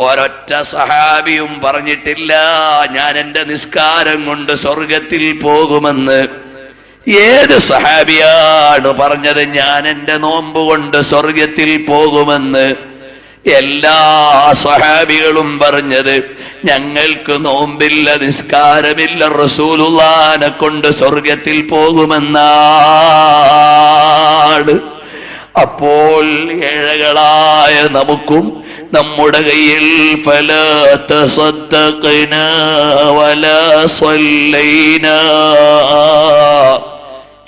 ഒരൊറ്റ സഹാബിയും പറഞ്ഞിട്ടില്ല ഞാൻ എന്റെ നിസ്കാരം കൊണ്ട് സ്വർഗത്തിൽ പോകുമെന്ന്. ഏത് സഹാബിയാണ് പറഞ്ഞത് ഞാൻ എന്റെ നോമ്പ് കൊണ്ട് സ്വർഗത്തിൽ പോകുമെന്ന്. എല്ലാ സഹാബികളും പറഞ്ഞത് ഞങ്ങൾക്ക് നോമ്പില്ല നിസ്കാരമില്ല റസൂലുള്ളാനെ കൊണ്ട് സ്വർഗത്തിൽ പോകുമെന്നാണ്. അപ്പോൾ ഏഴകളായ നമുക്കും നമ്മുടെ കയ്യിൽ ഫലാത്ത തസദ്ദഖന വല സ്വല്ലൈന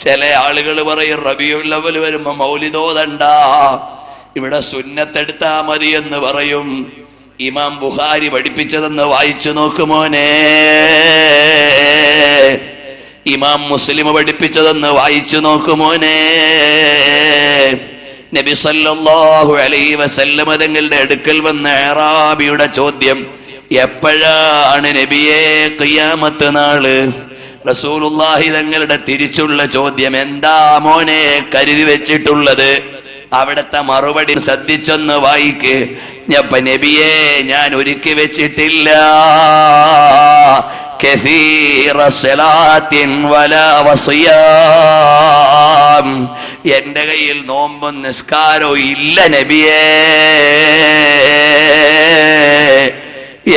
ചില ആളുകൾ പറയും റബിയുൽ അവൽ വരുമ്പോ മൗലിതോതണ്ട ഇവിടെ സുന്നത്തെടുത്താ മതി എന്ന് പറയും. ഇമാം ബുഹാരി പഠിപ്പിച്ചതെന്ന് വായിച്ചു നോക്കുമോനെ ഇമാം മുസ്ലിം പഠിപ്പിച്ചതെന്ന് വായിച്ചു നോക്കുമോനെ നബി സല്ലല്ലാഹു അലൈഹി വസല്ലം തങ്ങളുടെ അടുക്കൽ വന്ന ഏറാബിയുടെ ചോദ്യം എപ്പോഴാണ് നബിയെ കയ്യാമത്ത് നാൾ? റസൂലുല്ലാഹി തങ്ങളുടെ തിരിച്ചുള്ള ചോദ്യം എന്താ മോനെ കരുതി വെച്ചിട്ടുള്ളത്? അവിടുത്തെ മറുപടി ശ്രദ്ധിച്ചൊന്ന് വായിക്ക്. ഞപ്പ നബിയെ ഞാൻ ഒരുക്കി വെച്ചിട്ടില്ല. കെസീറ വല വസിയാ. എന്റെ കയ്യിൽ നോമ്പും നിസ്കാരവും ഇല്ല നബിയേ.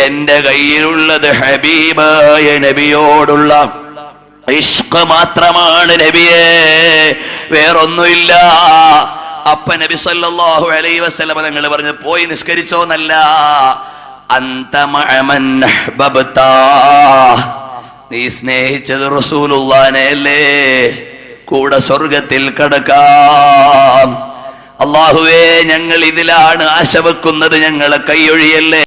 എന്റെ കയ്യിലുള്ളത് ഹബീബായ നബിയോടുള്ള ഇഷ്ക മാത്രമാണ് നബിയേ. വേറൊന്നുമില്ല. അപ്പ നബി സല്ലാഹു അലൈ വസ്ലമ നിങ്ങൾ പറഞ്ഞു പോയി നിസ്കരിച്ചോന്നല്ല. നീ സ്നേഹിച്ചത് റസൂലുള്ളാനെ അല്ലേ കൂടെ സ്വർഗത്തിൽ കടക്കാം. അള്ളാഹുവേ ഞങ്ങൾ ഇതിലാണ് ആശ വെക്കുന്നത് ഞങ്ങളെ കൈയൊഴിയല്ലേ?